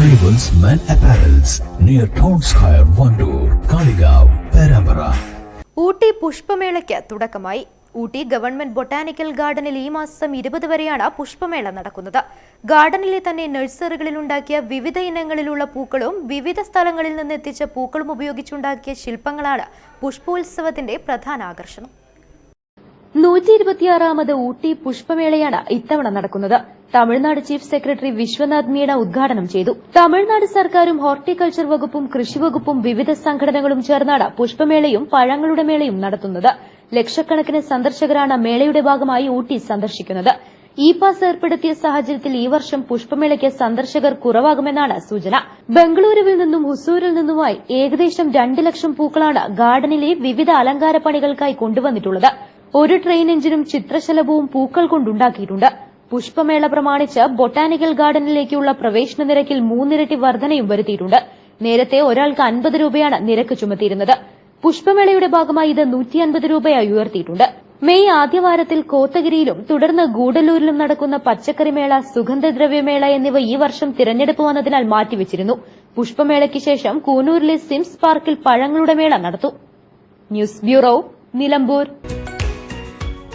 Arrivals Men Apparels near Town Square, Vandoor, Kaligav, Perambara. Ooty പുഷ്പമേളയ്ക്ക് തുടക്കമായി. Ooty government botanical ഗാർഡനിൽ ഈ മാസം ഇരുപത് വരെയാണ് പുഷ്പമേള നടക്കുന്നത്. ഗാർഡനിലെ തന്നെ നഴ്സറികളിൽ ഉണ്ടാക്കിയ വിവിധ ഇനങ്ങളിലുള്ള പൂക്കളും വിവിധ സ്ഥലങ്ങളിൽ നിന്ന് എത്തിച്ച പൂക്കളും ഉപയോഗിച്ചുണ്ടാക്കിയ ശില്പങ്ങളാണ് പുഷ്പോത്സവത്തിന്റെ പ്രധാന ആകർഷണം. നൂറ്റി ഇരുപത്തിയാറാമത് ഊട്ടി പുഷ്പമേളയാണ് ഇത്തവണ നടക്കുന്നത്. തമിഴ്നാട് ചീഫ് സെക്രട്ടറി വിശ്വനാഥ് മീണ ഉദ്ഘാടനം ചെയ്തു. തമിഴ്നാട് സർക്കാരും ഹോർട്ടിക്കൾച്ചർ വകുപ്പും കൃഷി വകുപ്പും വിവിധ സംഘടനകളും ചേർന്നാണ് പുഷ്പമേളയും പഴങ്ങളുടെ മേളയും നടത്തുന്നത്. ലക്ഷക്കണക്കിന് സന്ദർശകരാണ് മേളയുടെ ഭാഗമായി ഊട്ടി സന്ദർശിക്കുന്നത്. ഇ പാസ് ഏർപ്പെടുത്തിയ സാഹചര്യത്തിൽ ഈ വർഷം പുഷ്പമേളയ്ക്ക് സന്ദർശകർ കുറവാകുമെന്നാണ് സൂചന. ബംഗളൂരുവിൽ നിന്നും ഹുസൂരിൽ നിന്നുമായി ഏകദേശം രണ്ട് ലക്ഷം പൂക്കളാണ് ഗാർഡനിലെ വിവിധ അലങ്കാര പണികൾക്കായി കൊണ്ടുവന്നിട്ടുള്ളത്. ഒരു ട്രെയിൻ എഞ്ചിനും ചിത്രശലഭവും പൂക്കൾ കൊണ്ടുണ്ടാക്കിയിട്ടുണ്ട്. പുഷ്പമേള പ്രമാണിച്ച് ബൊട്ടാനിക്കൽ ഗാർഡനിലേക്കുള്ള പ്രവേശന നിരക്കിൽ മൂന്നിരട്ടി വർധനയും വരുത്തിയിട്ടുണ്ട്. നേരത്തെ ഒരാൾക്ക് അൻപത് രൂപയാണ് നിരക്ക് ചുമത്തിയിരുന്നത്. പുഷ്പമേളയുടെ ഭാഗമായി ഇത് നൂറ്റി അൻപത് രൂപയായി ഉയർത്തിയിട്ടുണ്ട്. മെയ് ആദ്യവാരത്തിൽ കോത്തഗിരിയിലും തുടർന്ന് ഗൂഡല്ലൂരിലും നടക്കുന്ന പച്ചക്കറിമേള സുഗന്ധദ്രവ്യമേള എന്നിവ ഈ വർഷം തിരഞ്ഞെടുപ്പ് വന്നതിനാൽ മാറ്റിവെച്ചിരുന്നു. പുഷ്പമേളയ്ക്ക് ശേഷം കൂനൂരിലെ സിംസ് പാർക്കിൽ പഴങ്ങളുടെ മേള നടത്തും. News bureau Nilambur.